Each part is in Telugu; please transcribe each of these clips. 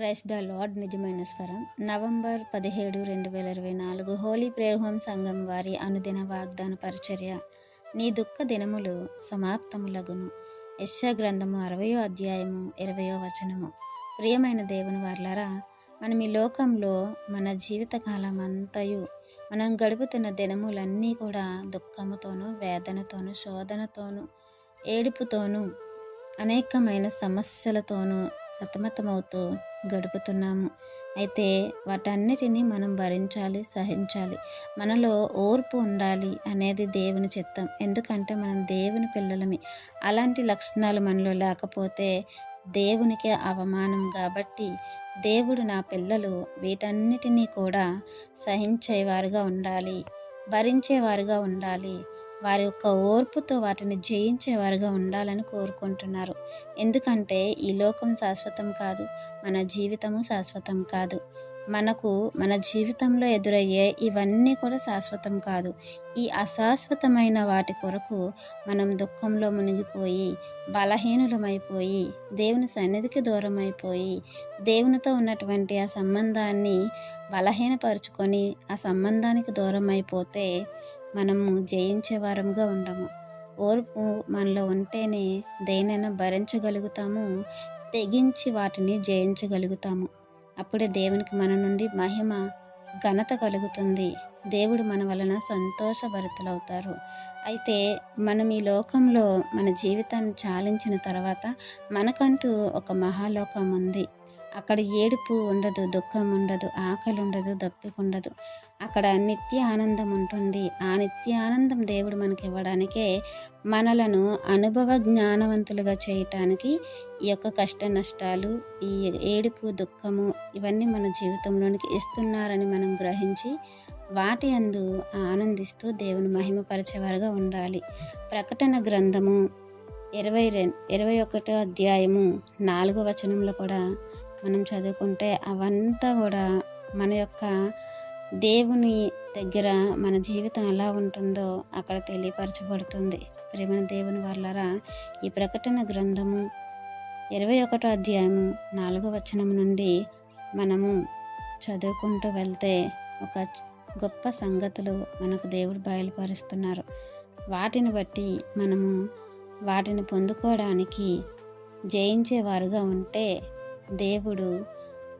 ప్రైస్ ద లార్డ్ నిజమైన స్వరం. నవంబర్ పదిహేడు రెండు వేల ఇరవై నాలుగు హోలీ ప్రేయర్ హోమ్ సంఘం వారి అనుదిన వాగ్దాన పరిచర్య. నీ దుఃఖ దినములు సమాప్తములగును. యశ గ్రంథము అరవయో అధ్యాయము ఇరవయో వచనము. ప్రియమైన దేవుని వార్లారా మనం ఈ లోకంలో మన జీవితకాలం అంతయు మనం గడుపుతున్న దినములన్నీ కూడా దుఃఖముతోనూ వేదనతోనూ శోధనతోనూ ఏడుపుతోనూ అనేకమైన సమస్యలతోనూ సతమతమవుతూ గడుపుతున్నాము. అయితే వాటన్నిటిని మనం భరించాలి సహించాలి. మనలో ఓర్పు ఉండాలి అనేది దేవుని చిత్తం. ఎందుకంటే మనం దేవుని పిల్లలమి. అలాంటి లక్షణాలు మనలో లేకపోతే దేవునికి అవమానం కాబట్టి దేవుడు నా పిల్లలు వీటన్నిటినీ కూడా సహించేవారుగా ఉండాలి భరించేవారుగా ఉండాలి. వారి యొక్క ఓర్పుతో వాటిని జయించేవారుగా ఉండాలని కోరుకుంటున్నారు. ఎందుకంటే ఈ లోకం శాశ్వతం కాదు మన జీవితము శాశ్వతం కాదు. మనకు మన జీవితంలో ఎదురయ్యే ఇవన్నీ కూడా శాశ్వతం కాదు. ఈ అశాశ్వతమైన వాటి కొరకు మనం దుఃఖంలో మునిగిపోయి బలహీనులమైపోయి దేవుని సన్నిధికి దూరం అయిపోయి దేవునితో ఉన్నటువంటి ఆ సంబంధాన్ని బలహీనపరుచుకొని ఆ సంబంధానికి దూరం అయిపోతే మనము జయించే వారంగా ఉండము. ఓర్పు మనలో ఉంటేనే దేనైనా భరించగలుగుతాము తెగించి వాటిని జయించగలుగుతాము. అప్పుడే దేవునికి మన నుండి మహిమ ఘనత కలుగుతుంది. దేవుడు మన వలన సంతోషభరితులవుతారు. అయితే మనం ఈ లోకంలో మన జీవితాన్ని చాలించిన తర్వాత మనకంటూ ఒక మహాలోకం ఉంది. అక్కడ ఏడుపు ఉండదు దుఃఖం ఉండదు ఆకలి ఉండదు దప్పికుండదు. అక్కడ నిత్య ఆనందం ఉంటుంది. ఆ నిత్య ఆనందం దేవుడు మనకి ఇవ్వడానికే మనలను అనుభవ జ్ఞానవంతులుగా చేయటానికి ఈ యొక్క కష్ట నష్టాలు ఈ ఏడుపు దుఃఖము ఇవన్నీ మన జీవితంలోనికి ఇస్తున్నారని మనం గ్రహించి వాటి అందు ఆనందిస్తూ దేవుని మహిమపరిచేవారుగా ఉండాలి. ప్రకటన గ్రంథము ఇరవై రెండు ఇరవై ఒకటో అధ్యాయము నాలుగో వచనంలో కూడా మనం చదువుకుంటే అవంతా కూడా మన యొక్క దేవుని దగ్గర మన జీవితం ఎలా ఉంటుందో అక్కడ తెలియపరచబడుతుంది. ప్రేమ దేవుని వల్లరా ఈ ప్రకటన గ్రంథము ఇరవై ఒకటో అధ్యాయము నాలుగో వచనం నుండి మనము చదువుకుంటూ వెళ్తే ఒక గొప్ప సంగతులు మనకు దేవుడు బయలుపరుస్తున్నారు. వాటిని బట్టి మనము వాటిని పొందుకోవడానికి జయించేవారుగా ఉంటే దేవుడు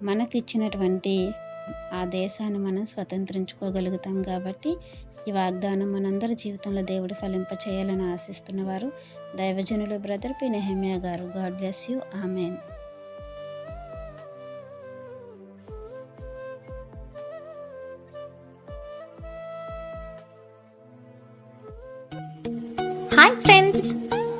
మనకిచ్చినటువంటి ఆ దేశాన్ని మనం స్వతంత్రించుకోగలుగుతాం కాబట్టి ఈ వాగ్దానం మనందరి జీవితంలో దేవుడు ఫలింప చేయాలని ఆశిస్తున్నవారు దైవజనులు బ్రదర్ పి నెహమ్యా గారు. God bless you. Amen. Hi friends.